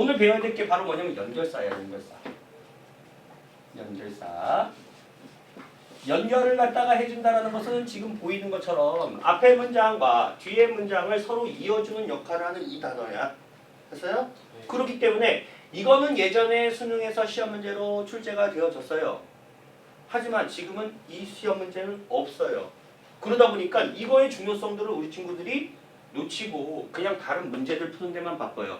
오늘 배워야 될 게 바로 뭐냐면 연결사야 연결사. 연결사. 연결을 갖다가 해준다라는 것은 지금 보이는 것처럼 앞에 문장과 뒤에 문장을 서로 이어주는 역할을 하는 이 단어야. 됐어요? 그렇기 때문에 이거는 예전에 수능에서 시험 문제로 출제가 되어졌어요. 하지만 지금은 이 시험 문제는 없어요. 그러다 보니까 이거의 중요성들을 우리 친구들이 놓치고 그냥 다른 문제들 푸는 데만 바빠요.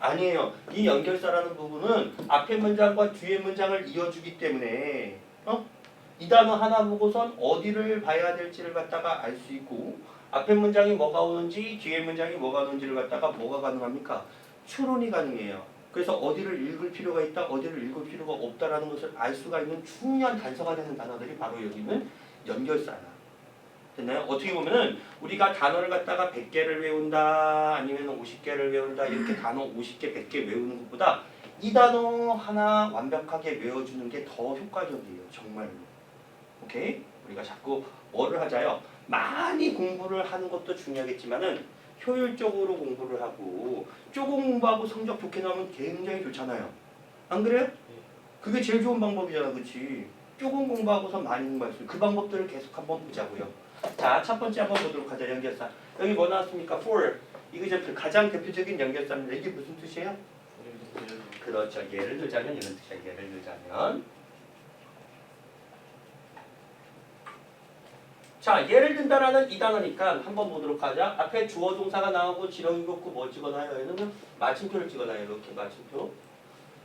아니에요. 이 연결사라는 부분은 앞에 문장과 뒤에 문장을 이어주기 때문에 어? 이 단어 하나 보고선 어디를 봐야 될지를 갖다가 알 수 있고 앞에 문장이 뭐가 오는지 뒤에 문장이 뭐가 오는지를 갖다가 뭐가 가능합니까? 추론이 가능해요. 그래서 어디를 읽을 필요가 있다, 어디를 읽을 필요가 없다라는 것을 알 수가 있는 중요한 단서가 되는 단어들이 바로 여기 있는 연결사야. 됐나요? 어떻게 보면은 우리가 단어를 갖다가 100개를 외운다 아니면 50개를 외운다 이렇게 단어 50개, 100개 외우는 것보다 이 단어 하나 완벽하게 외워주는 게 더 효과적이에요. 정말로. 오케이? 우리가 자꾸 뭐를 하자요? 많이 공부를 하는 것도 중요하겠지만은 효율적으로 공부를 하고 조금 공부하고 성적 좋게 나오면 굉장히 좋잖아요. 안 그래요? 그게 제일 좋은 방법이잖아, 그렇지? 조금 공부하고서 많이 공부할 수 있는 그 방법들을 계속 한번 보자고요. 자, 첫 번째 한번 보도록 하자, 연결사. 여기 뭐 나왔습니까? for. 이거 이제 그 가장 대표적인 연결사입니다. 이게 무슨 뜻이에요? 그렇죠. 예를 들자면 이런 뜻이야. 예를 들자면 자, 예를 든다라는 이 단어니까 한번 보도록 하자. 앞에 주어 동사가 나오고 지렁이 걷고 뭐 찍어놔요? 얘는 마침표를 찍어놔요. 이렇게 마침표.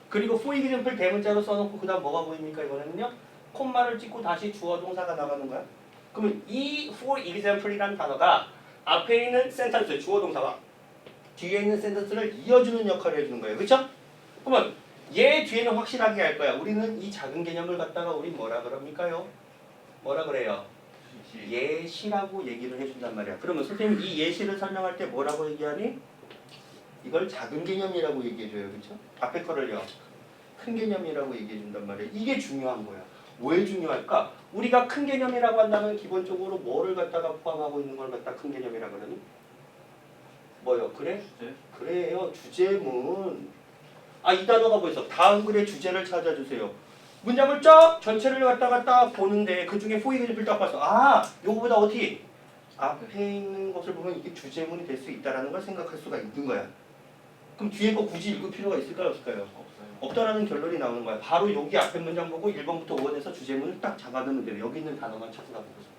그리고 for example 대문자로 써놓고 그 다음 뭐가 보입니까? 이번에는요. 콤마를 찍고 다시 주어 동사가 나가는 거야. 그러면 이 for example이라는 단어가 앞에 있는 센텐스 주어 동사와 뒤에 있는 센텐스를 이어주는 역할을 해주는 거예요. 그렇죠? 그러면 얘 뒤에는 확실하게 할 거야. 우리는 이 작은 개념을 갖다가 우리 뭐라 그럽니까요? 뭐라 그래요? 예시라고 얘기를 해준단 말이야. 그러면 선생님 이 예시를 설명할 때 뭐라고 얘기하니? 이걸 작은 개념이라고 얘기해줘요. 그렇죠? 앞에 거를요. 큰 개념이라고 얘기해준단 말이야. 이게 중요한 거야. 왜 중요할까? 우리가 큰 개념이라고 한다면 기본적으로 뭐를 갖다가 포함하고 있는 걸 갖다 큰 개념이라고 그러니? 뭐요? 그래? 주제? 그래요. 주제문. 아, 이 단어가 뭐있어? 다음 글의 주제를 찾아주세요. 문장을 쫙 전체를 갖다가 딱 보는데 그 중에 포이그집을 딱 봤어. 아, 요거보다 어디? 앞에 있는 것을 보면 이게 주제문이 될 수 있다라는 걸 생각할 수가 있는 거야. 그럼 뒤에 거 굳이 읽을 필요가 있을까요? 없을까요? 없다라는 결론이 나오는 거야. 바로 여기 앞에 문장 보고 1번부터 5번에서 주제문을 딱 잡아두면 돼요. 여기 있는 단어만 찾아다 보고서.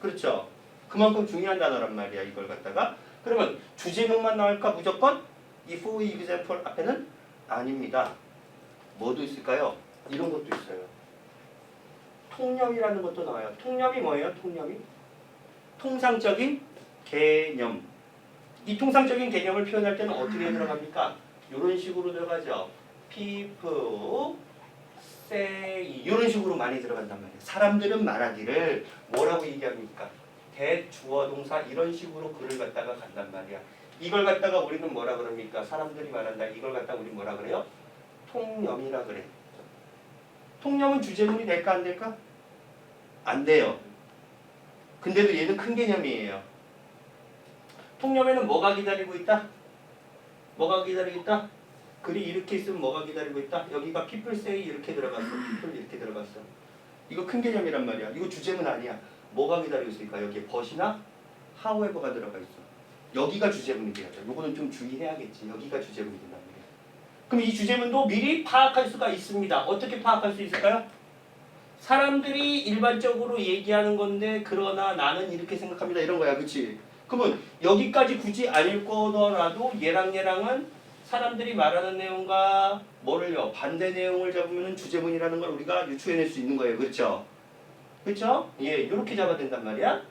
그렇죠? 그만큼 중요한 단어란 말이야. 이걸 갖다가. 그러면 주제문만 나올까 무조건? 이 for example 앞에는 아닙니다. 뭐도 있을까요? 이런 것도 있어요. 통념이라는 것도 나와요. 통념이 뭐예요? 통념이? 통상적인 개념. 이 통상적인 개념을 표현할 때는 어떻게 들어갑니까? 이런 식으로 들어가죠. People say 이런 식으로 많이 들어간단 말이에요. 사람들은 말하기를 뭐라고 얘기합니까? 대주어 동사 이런 식으로 글을 갖다가 간단 말이야. 이걸 갖다가 우리는 뭐라 그럽니까? 사람들이 말한다. 이걸 갖다가 우리 뭐라 그래요? 통념이라 그래. 통념은 주제문이 될까 안 될까? 안 돼요. 근데도 얘는 큰 개념이에요. 통념에는 뭐가 기다리고 있다? 뭐가 기다리고 있다? 글이 이렇게 있으면 뭐가 기다리고 있다? 여기가 say 이렇게 들어갔어. people 이렇게 들어갔어. 이거 큰 개념이란 말이야. 이거 주제문 아니야. 뭐가 기다리고 있을까? 여기에 벗이나 however가 들어가 있어. 여기가 주제문이 돼야죠. 요거는 좀 주의해야겠지. 여기가 주제문이 된단 말이야. 그럼 이 주제문도 미리 파악할 수가 있습니다. 어떻게 파악할 수 있을까요? 사람들이 일반적으로 얘기하는 건데 그러나 나는 이렇게 생각합니다. 이런 거야. 그치? 그러면 여기까지 굳이 안 읽고더라도 얘랑 얘랑은 사람들이 말하는 내용과 뭐를요? 반대 내용을 잡으면 주제문이라는 걸 우리가 유추해낼 수 있는 거예요. 그렇죠? 그렇죠? 예, 이렇게 잡아야 된단 말이야.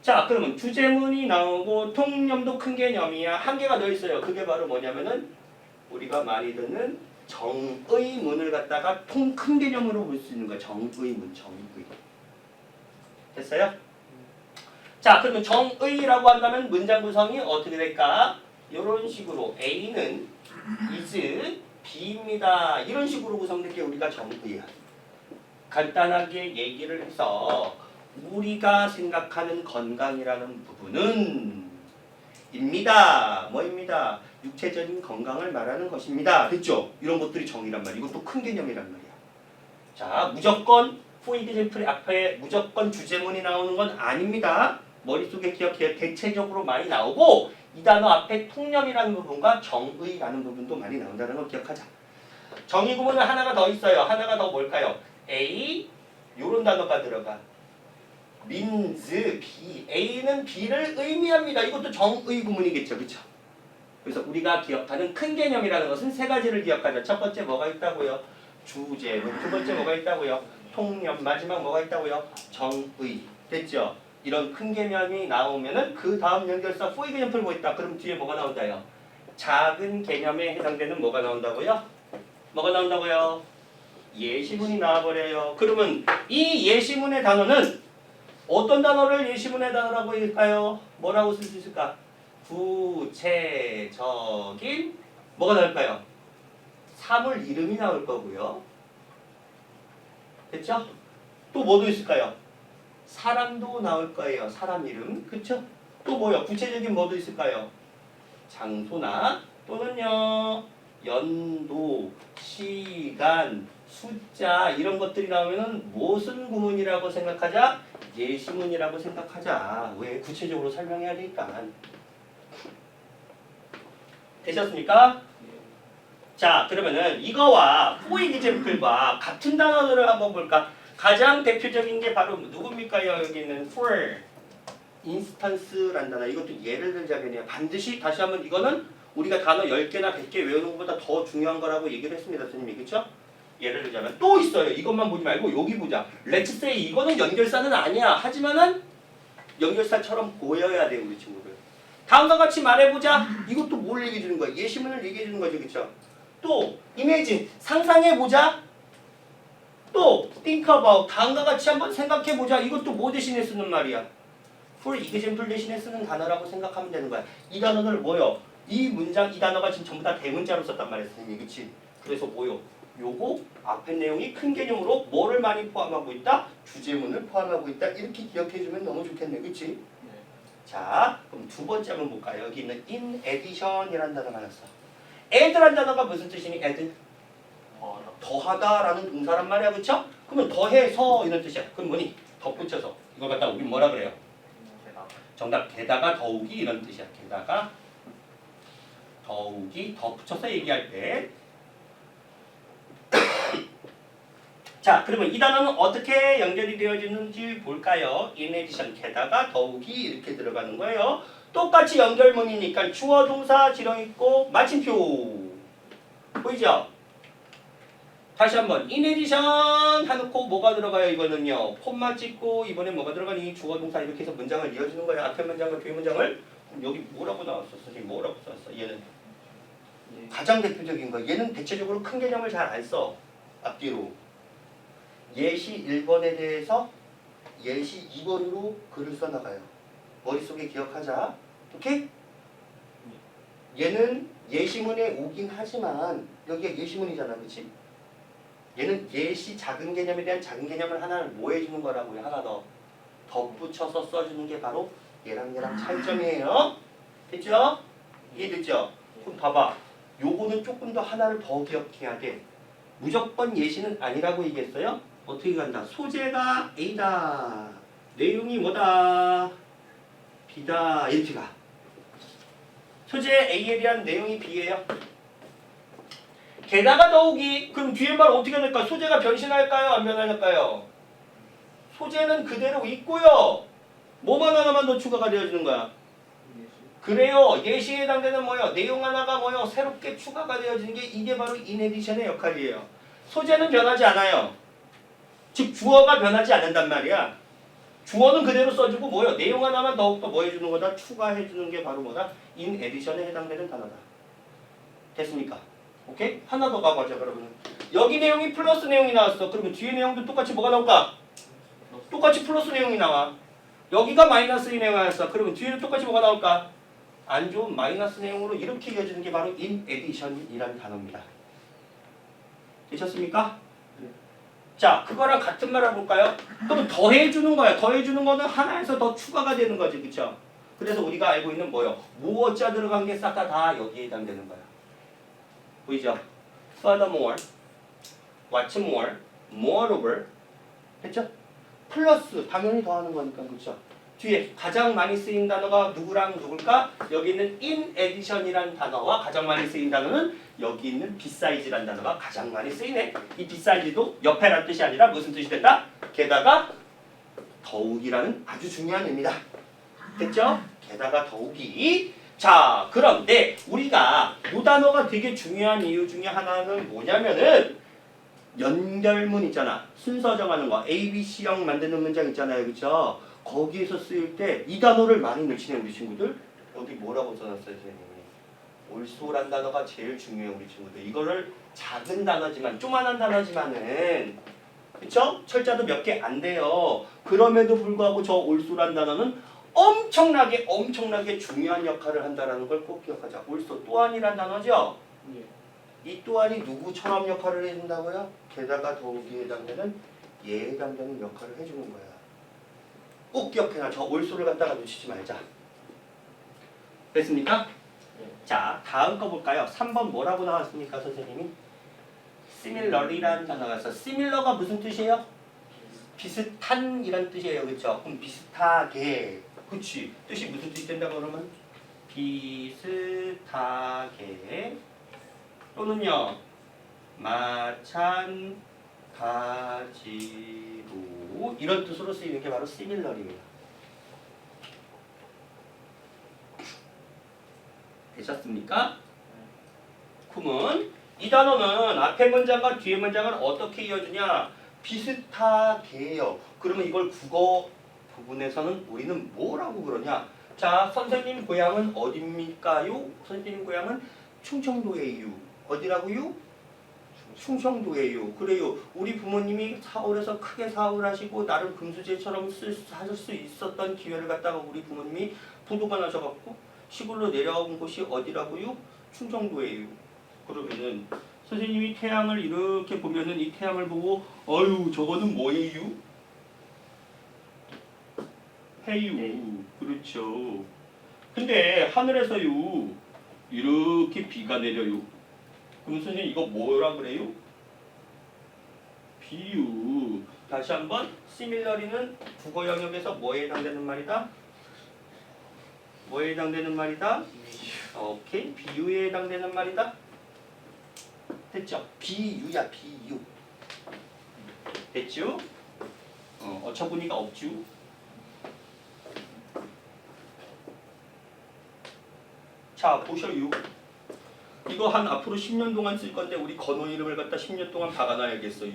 자, 그러면 주제문이 나오고 통념도 큰 개념이야. 한 개가 더 있어요. 그게 바로 뭐냐면은 우리가 많이 듣는 정의문을 갖다가 통 큰 개념으로 볼 수 있는 거야. 정의문, 정의. 됐어요? 자, 그러면 정의라고 한다면 문장 구성이 어떻게 될까? 이런 식으로 A는 is B입니다. 이런 식으로 구성된 게 우리가 정의야. 간단하게 얘기를 해서 우리가 생각하는 건강이라는 부분은 입니다. 뭐입니다. 육체적인 건강을 말하는 것입니다. 됐죠? 이런 것들이 정의란 말이야. 이것도 큰 개념이란 말이야. 자, 무조건 for example 앞에 무조건 주제문이 나오는 건 아닙니다. 머릿속에 기억해요. 대체적으로 많이 나오고 이 단어 앞에 통념이라는 부분과 정의라는 부분도 많이 나온다는 걸 기억하자. 정의 구문은 하나가 더 있어요. 하나가 더 뭘까요? A 요런 단어가 들어가. means B. A는 B를 의미합니다. 이것도 정의 구문이겠죠. 그렇죠? 그래서 우리가 기억하는 큰 개념이라는 것은 세 가지를 기억하자. 첫 번째 뭐가 있다고요? 주제문. 두 번째 뭐가 있다고요? 통념. 마지막 뭐가 있다고요? 정의. 됐죠? 이런 큰 개념이 나오면은 그 다음 연결사 for example 뭐 있다. 그럼 뒤에 뭐가 나온다요? 작은 개념에 해당되는 뭐가 나온다고요? 뭐가 나온다고요? 예시문이 나와버려요. 그러면 이 예시문의 단어는 어떤 단어를 예시문의 단어라고 할까요? 뭐라고 쓸 수 있을까? 구체적인 뭐가 나올까요? 사물 이름이 나올 거고요. 됐죠? 또 뭐도 있을까요? 사람도 나올 거예요. 사람 이름. 그쵸? 또 뭐요? 구체적인 뭐도 있을까요? 장소나 또는요 연도, 시간, 숫자 이런 것들이 나오면은 무슨 구문이라고 생각하자? 예시문이라고 생각하자. 왜 구체적으로 설명해야 되니까. 되셨습니까? 자 그러면은 이거와 example과 같은 단어들을 한번 볼까? 가장 대표적인 게 바로 누굽니까? 여기 있는 for 단어. 이것도 예를 들자면요. 반드시 다시 한번 이거는 우리가 단어 10개나 100개 외우는 것보다 더 중요한 거라고 얘기를 했습니다. 선생님이. 그쵸? 예를 들자면 또 있어요. 이것만 보지 말고 여기 보자. Let's say 이거는 연결사는 아니야. 하지만은 연결사처럼 보여야 돼 우리 친구들. 다음과 같이 말해보자. 이것도 뭘 얘기해 주는 거야? 예시문을 얘기해 주는 거죠. 그쵸? 또 이미진 상상해보자. 또 think about 다음과 같이 한번 생각해 보자. 이것도 뭐 대신에 쓰는 말이야? for example 대신에 쓰는 단어라고 생각하면 되는 거야. 이 단어들 뭐요? 이 문장 이 단어가 지금 전부 다 대문자로 썼단 말이야, 선생님. 그치? 그래서 뭐요? 요거 앞에 내용이 큰 개념으로 뭐를 많이 포함하고 있다? 주제문을 포함하고 있다. 이렇게 기억해주면 너무 좋겠네. 그치? 자, 그럼 두 번째 한번 볼까요? 여기 있는 in addition이라는 단어가 나왔어. add란 단어가 무슨 뜻이니? add? 더하다라는 동사란 말이야, 그쵸? 그러면 더해서 이런 뜻이야. 그럼 뭐니? 덧붙여서 이걸 갖다 우리 뭐라 그래요? 정답 게다가 더욱이 이런 뜻이야. 게다가 더욱이 덧붙여서 얘기할 때. 자, 그러면 이 단어는 어떻게 연결이 되어지는지 볼까요? in addition 게다가 더욱이 이렇게 들어가는 거예요. 똑같이 연결문이니까 주어 동사 지령 있고 마침표 보이죠? 다시 한번 addition 해놓고 뭐가 들어가요 이거는요? 폼만 찍고 이번에 뭐가 들어가니 주어 동사 이렇게 해서 문장을 이어주는 거예요? 앞에 문장과 뒤에 문장을? 그럼 여기 뭐라고 나왔어? 선생님 뭐라고 써놨어? 얘는 가장 대표적인 거. 얘는 대체적으로 큰 개념을 잘 안 써 앞뒤로. 예시 1번에 대해서 예시 2번으로 글을 써나가요. 머릿속에 기억하자. 오케이? 얘는 예시문에 오긴 하지만 여기가 예시문이잖아 그치? 얘는 예시 작은 개념에 대한 작은 개념을 하나를 뭐 해주는 거라고요. 하나 더. 덧붙여서 써주는 게 바로 얘랑 얘랑 차이점이에요. 됐죠? 이해됐죠? 그럼 봐봐. 요거는 조금 더 하나를 더 기억해야 돼 무조건 예시는 아니라고 얘기했어요? 어떻게 간다? 소재가 A다. 내용이 뭐다? B다. 이렇게 가. 소재 A에 대한 내용이 B예요 게다가 더욱이 그럼 뒤에 말 어떻게 될까? 소재가 변신할까요? 안 변할까요? 소재는 그대로 있고요. 뭐만 하나만 더 추가가 되어지는 거야. 그래요. 예시에 해당되는 뭐요? 내용 하나가 뭐요? 새롭게 추가가 되어지는 게 이게 바로 인에디션의 역할이에요. 소재는 변하지 않아요. 즉 주어가 변하지 않는단 말이야. 주어는 그대로 써주고 뭐요? 내용 하나만 더욱더 뭐 해주는 거다? 추가해주는 게 바로 뭐다? 인에디션에 해당되는 단어다. 됐습니까? 오케이? 하나 더 가보자 그러면 여기 내용이 플러스 내용이 나왔어 그러면 뒤에 내용도 똑같이 뭐가 나올까? 똑같이 플러스 내용이 나와 여기가 마이너스 내용이 나왔어 그러면 뒤에는 똑같이 뭐가 나올까? 안 좋은 마이너스 내용으로 이렇게 이어지는 게 바로 in addition이라는 단어입니다 되셨습니까? 자 그거랑 같은 말 해볼까요? 그러면 더해주는 거야 더해주는 거는 하나에서 더 추가가 되는 거지 그쵸? 그래서 우리가 알고 있는 뭐요? 무어자 들어간 게 싹 다 다 여기에 해당되는 거야. 보이죠? Furthermore, what's more, moreover, 했죠? 플러스 당연히 더하는 거니까 그렇죠? 뒤에 가장 많이 쓰인 단어가 누구랑 누굴까? 여기 있는 in addition이라는 단어와 가장 많이 쓰인 단어는 여기 있는 beside라는 단어가 가장 많이 쓰이네. 이 beside도 옆에란 뜻이 아니라 무슨 뜻이 된다? 게다가 더욱이라는 아주 중요한 의미다. 됐죠? 게다가 더욱이 자 그런데 우리가 이 단어가 되게 중요한 이유 중에 하나는 뭐냐면은 연결문 있잖아. 순서 정하는 거. A, B, C형 만드는 문장 있잖아요. 그쵸? 거기에서 쓰일 때 이 단어를 많이 넣치네 우리 친구들. 여기 뭐라고 써놨어요 선생님이? 올소란 단어가 제일 중요해 우리 친구들. 이거를 작은 단어지만 조만한 단어지만은. 그쵸? 철자도 몇 개 안 돼요. 그럼에도 불구하고 저 올소란 단어는 엄청나게 엄청나게 중요한 역할을 한다라는 걸 꼭 기억하자. 올소 또한이란 단어죠. 예. 이 또한이 누구처럼 역할을 해준다고요? 게다가 더욱이 해당되는 얘에 해당되는 역할을 해주는 거야. 꼭 기억해놔. 저 올소를 갖다가 놓치지 말자. 됐습니까? 네. 자, 다음 거 볼까요? 3번 뭐라고 나왔습니까, 선생님이? similar이라는 단어가 있어. similar가 무슨 뜻이에요? 비슷한이란 뜻이에요, 그렇죠? 그럼 비슷하게, 그렇지? 뜻이 무슨 뜻이 된다 그러면 비슷하게 또는요 마찬가지로 이런 뜻으로 쓰이는 게 바로 similar입니다. 되셨습니까? 쿰은 이 단어는 앞에 문장과 뒤에 문장을 어떻게 이어주냐? 비슷하게요. 그러면 이걸 국어 부분에서는 우리는 뭐라고 그러냐? 자, 선생님 고향은 어딥니까요? 선생님 고향은 충청도예요. 어디라고요? 충청도예요. 그래요. 우리 부모님이 사월에서 크게 사업을 하시고 나름 금수제처럼 하실 수 있었던 기회를 갖다가 우리 부모님이 부도가 나셔갖고 시골로 내려온 곳이 어디라고요? 충청도예요. 그러면은 선생님이 태양을 이렇게 보면은 이 태양을 보고 어유 저거는 뭐예요? 해유. 그렇죠. 근데 하늘에서요 이렇게 비가 내려요. 그럼 선생님 이거 뭐라 그래요? 비유. 다시 한번 similar이는 국어 영역에서 뭐에 해당되는 말이다? 뭐에 해당되는 말이다? 오케이 비유에 해당되는 말이다. 됐죠? 비유야 비유. 됐죠? 어, 어처구니가 없죠. 자 보셔요. 이거 한 앞으로 10년 동안 쓸 건데 우리 건호 이름을 갖다 10년 동안 박아놔야겠어요.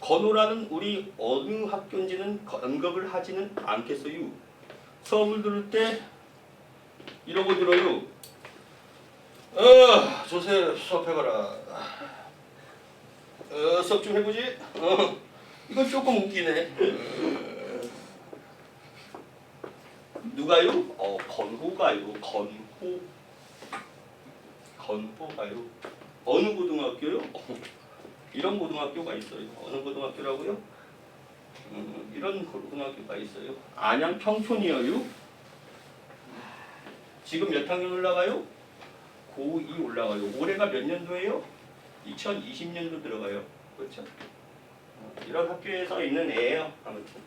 건호라는 우리 어느 학교인지는 언급을 하지는 않겠어요. 수업을 들을 때 이러고 들어요. 어, 조세 수업해봐라. 어, 수업 좀 해보지. 어, 이건 조금 웃기네. 어. 누가요? 어, 건호가요. 건 호. 건호가요. 어느 고등학교요? 어, 이런 고등학교가 있어요. 어느 고등학교라고요? 음, 이런 고등학교가 있어요. 안양 평촌이에요. 지금 몇 학년 올라가요? 고2 올라가요. 올해가 몇 년도예요? 2020년도 들어가요. 그렇죠? 어, 이런 학교에서 있는 애예요. 아무튼.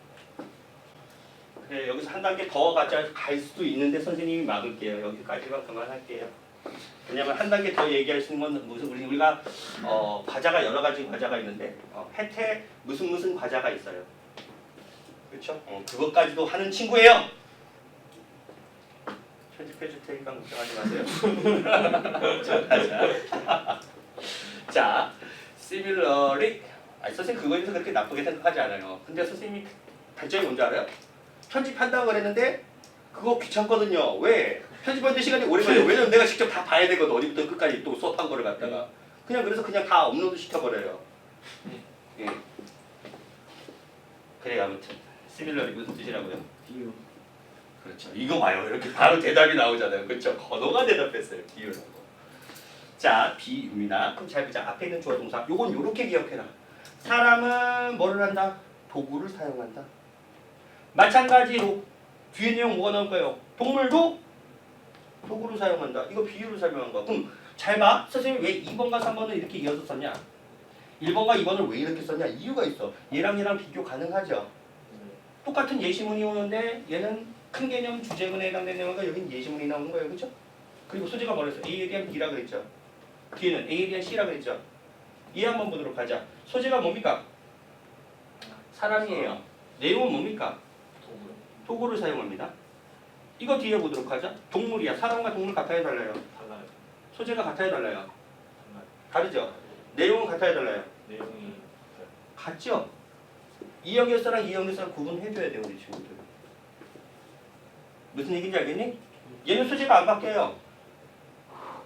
그래 여기서 한 단계 더 가자 갈 수도 있는데 선생님이 막을게요. 여기까지만 그만할게요. 왜냐면 한 단계 더 얘기할 수 있는 건 무슨 우리 우리가 어, 과자가 여러 가지 과자가 있는데 어, 혜태 무슨 무슨 과자가 있어요. 그렇죠? 어, 그것까지도 하는 친구예요. 편집해 줄 테니까 걱정하지 마세요. 자, 가자. 자, similarly. 아니, 선생님 그거에 대해서 그렇게 나쁘게 생각하지 않아요. 근데 선생님이 단점이 뭔지 알아요? 편집한다고 그랬는데 그거 귀찮거든요. 왜? 편집하는데 시간이 오래 걸려. 왜냐면 내가 직접 다 봐야 되거든. 어디부터 끝까지 또 수업한 거를 갖다가. 그냥 그래서 그냥 다 업로드 시켜버려요. 예. 그래 아무튼 similarly 무슨 뜻이라고요? 비유. 그렇죠. 이거 봐요. 이렇게 바로 대답이 나오잖아요. 그렇죠. 건호가 대답했어요. 비유라고. 자, 비유입니다. 그럼 잘 보자. 앞에 있는 주어 동사. 요건 요렇게 기억해라. 사람은 뭐를 한다? 도구를 사용한다. 마찬가지로 뒤에 내용 뭐가 나올까요? 동물도 도구로 사용한다. 이거 비유로 설명한 거야. 그럼 잘 봐. 선생님이 왜 2번과 3번을 이렇게 이어서 썼냐? 1번과 2번을 왜 이렇게 썼냐? 이유가 있어. 얘랑 얘랑 비교 가능하죠? 똑같은 예시문이 오는데 얘는 큰 개념 주제문에 해당되는 내용과 여긴 예시문이 나오는 거예요. 그렇죠? 그리고 소재가 뭐랬어? A에 대한 B라 그랬죠. 뒤에는 A에 대한 C라 그랬죠. 이해 한번 보도록 하자. 소재가 뭡니까? 사람이에요. 내용은 뭡니까? 도구를 사용합니다. 이거 뒤에 보도록 하자. 동물이야. 사람과 동물 같아요, 달라요? 달라요. 소재가 같아요, 달라요? 달라요. 다르죠? 내용은 같아요, 달라요? 내용이 같죠? 이형결사랑 이형결사랑 구분해줘야 돼요, 우리 친구들. 무슨 얘기인지 알겠니? 얘는 소재가 안 바뀌어요.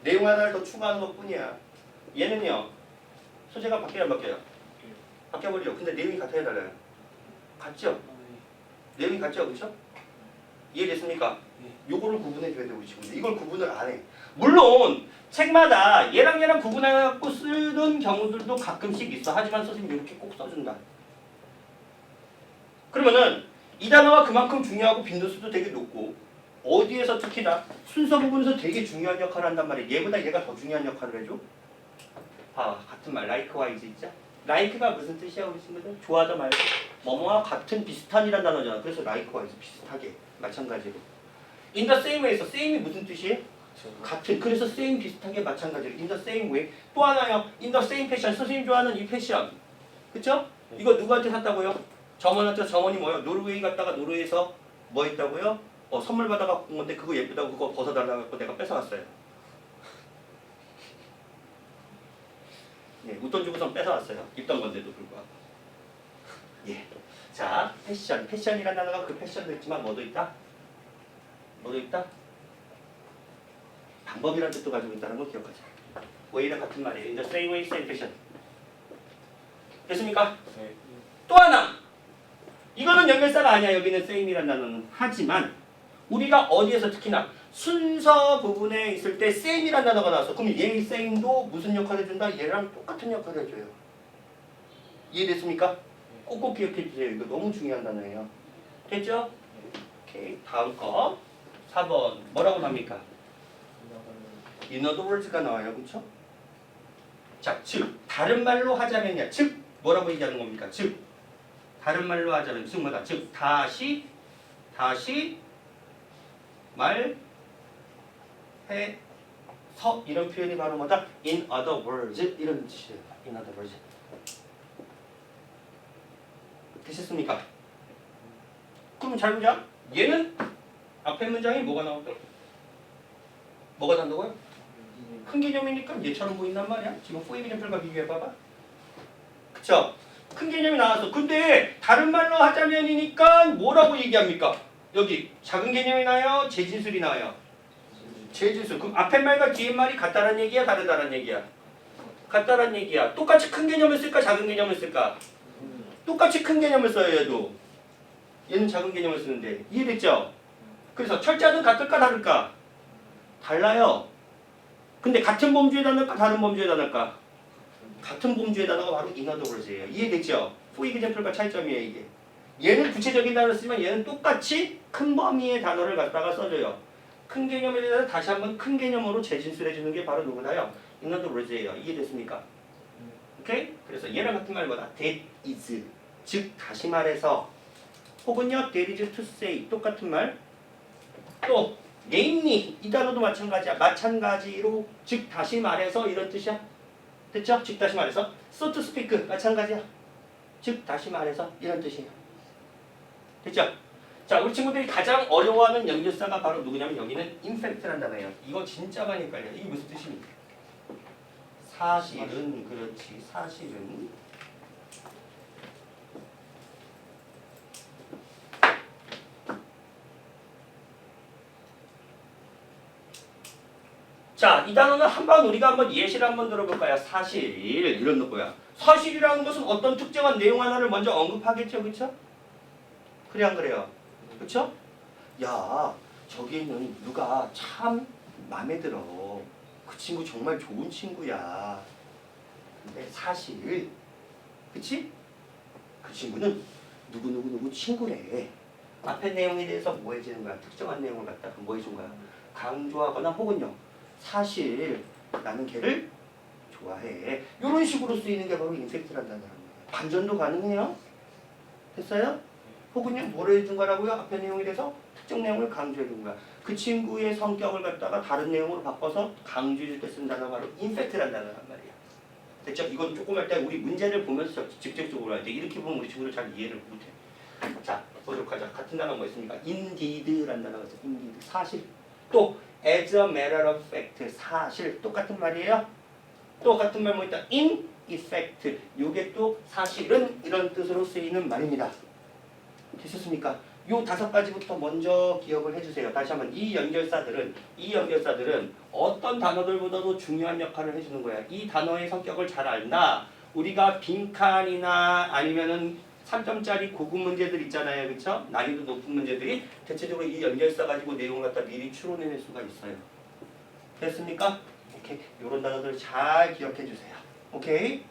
내용 하나를 더 추가하는 것 뿐이야. 얘는요, 소재가 바뀌어요, 안 바뀌어요? 바뀌어버려. 근데 내용이 같아요, 달라요? 같죠? 내용이 같죠, 그렇죠? 이해됐습니까? 요거를 구분해 줘야 돼, 우리 친구들. 이걸 구분을 안 해. 물론 책마다 얘랑 얘랑 구분해갖고 쓰는 경우들도 가끔씩 있어. 하지만 선생님 이렇게 꼭 써준다. 그러면은 이 단어가 그만큼 중요하고 빈도수도 되게 높고 어디에서 특히나 순서 부분에서 되게 중요한 역할을 한단 말이야. 얘보다 얘가 더 중요한 역할을 해줘. 아 같은 말 likewise 있죠? Like가 무슨 뜻이야 우리 친구들? 좋아하다 말고 뭐뭐와 같은 비슷한이란 단어잖아. 그래서 likewise 비슷하게 마찬가지로. in the same way에서 same이 무슨 뜻이에요? 같은 그래서 same 비슷하게 마찬가지로 in the same way 또 하나요 in the same fashion 선생님 좋아하는 이 패션 그쵸? 이거 누구한테 샀다고요? 점원한테 점원이 뭐요? 노르웨이 갔다가 노르웨이에서 뭐 했다고요? 어 선물 받아갖고 온 건데 그거 예쁘다고 그거 벗어달라고 내가 뺏어왔어요 예, 웃돈 주고선 뺏어왔어요 입던 건데도 불구하고 예 자 패션 패션이라는 단어가 그 패션도 있지만 뭐도 있다? 뭐도 있다? 방법이라는 뜻도 가지고 있다는 걸 기억하자. way랑 같은 말이에요. In the same way, same fashion. 됐습니까? 네. 또 하나. 이거는 연결사가 아니야. 여기는 same이라는 단어는. 하지만 우리가 어디에서 특히나 순서 부분에 있을 때 same이라는 단어가 나왔어. 그럼 얘 same도 무슨 역할을 해준다? 얘랑 똑같은 역할을 해줘요. 이해됐습니까? 꼭꼭 기억해 주세요. 이거 너무 중요한 단어예요. 됐죠? 오케이. 다음 거. 4번. 뭐라고 other words가 나와요. 그렇죠? 자, 즉 다른 말로 하자면요. 즉 뭐라고 얘기하는 겁니까? 즉 다른 말로 하자면 즉 뭐다? 즉 다시 다시 말 해서 이런 표현이 바로 뭐다? in other words 이런 뜻이에요. in other words. 되셨습니까? 그럼 잘 보자. 얘는 앞에 문장이 뭐가 나올까? 뭐가 난다고요? 큰 개념이니까 얘처럼 보인단 말이야. 지금 포이 개념표과 비교해봐봐. 그쵸? 큰 개념이 나왔어. 근데 다른 말로 하자면이니까 뭐라고 얘기합니까? 여기 작은 개념이 나요? 재진술이 나와요? 재진술. 그럼 앞에 말과 뒤에 말이 같다는 얘기야? 다르다는 얘기야? 같다는 얘기야. 똑같이 큰 개념을 쓸까? 작은 개념을 쓸까? 똑같이 큰 개념을 써요 얘도. 얘는 작은 개념을 쓰는데 이해됐죠? 그래서 철자는 같을까 다를까? 달라요. 근데 같은 범주에 단어일까 다른 범주에 단어일까? 같은 범주에 단어가 바로 인어더블즈예요. 이해됐죠? 포이 그젠플과 차이점이에요 이게. 얘는 구체적인 단어를 쓰면 얘는 똑같이 큰 범위의 단어를 갖다가 써줘요. 큰 개념에 대해서 다시 한번 큰 개념으로 재진술해 주는 게 바로 누구나요? 인어더블즈예요. 이해됐습니까? 오케이? 그래서 얘랑 같은 말보다 that is 즉 다시 말해서 혹은요 that is to say 똑같은 말 또 namely 이 단어도 마찬가지야. 마찬가지로 즉 다시 말해서 이런 뜻이야. 됐죠? 즉 다시 말해서 so to speak 마찬가지야. 즉 다시 말해서 이런 뜻이에요. 됐죠? 자, 우리 친구들이 가장 어려워하는 연결사가 바로 누구냐면 여기는 fact라는 단어예요. 이거 진짜 많이 헷갈려. 이게 무슨 뜻입니까? 사실은 그렇지. 사실은 자, 이 단어는 한번 우리가 한번 예시를 한번 들어볼까요? 사실 이런 거야. 사실이라는 것은 어떤 특정한 내용 하나를 먼저 언급하겠죠, 그렇죠? 그래 안 그래요? 그렇죠? 야, 저기는 누가 참 마음에 들어. 그 친구 정말 좋은 친구야. 근데 사실, 그치? 그 친구는 누구 누구 누구 친구래. 앞에 내용에 대해서 뭐 해주는 거야? 특정한 내용을 갖다가 뭐 해준 거야? 강조하거나 혹은요 사실 나는 걔를 좋아해 이런 식으로 쓰이는 게 바로 인펙트란다는 거예요 반전도 가능해요 됐어요? 혹은요 뭐를 해준 거라고요? 앞에 내용에 대해서 특정 내용을 강조해 준 거야 그 친구의 성격을 갖다가 다른 내용으로 바꿔서 강조해 줄 때 쓴 단어가 바로 인펙트란다는 말이야 됐죠? 이건 조금 할 때 우리 문제를 보면서 직접적으로 할때 이렇게 보면 우리 친구들 잘 이해를 못해 자 보도록 하자 같은 단어가 뭐 있습니까? indeed라는 단어가 있어 indeed 사실 또 as a matter of fact 사실 똑같은 말이에요. 또 같은 말 뭐 있다 in effect 요게 또 사실은 이런 뜻으로 쓰이는 말입니다. 됐습니까? 요 다섯 가지부터 먼저 기억을 해주세요. 다시 한번 이 연결사들은 이 연결사들은 어떤 단어들보다도 중요한 역할을 해주는 거야. 이 단어의 성격을 잘 알나 우리가 빈칸이나 아니면은 3점짜리 고급 문제들 있잖아요. 그렇죠? 난이도 높은 문제들이 대체적으로 이 연결사 가지고 내용을 갖다 미리 추론해낼 수가 있어요. 됐습니까? 오케이. 요런 단어들 잘 기억해 주세요. 오케이?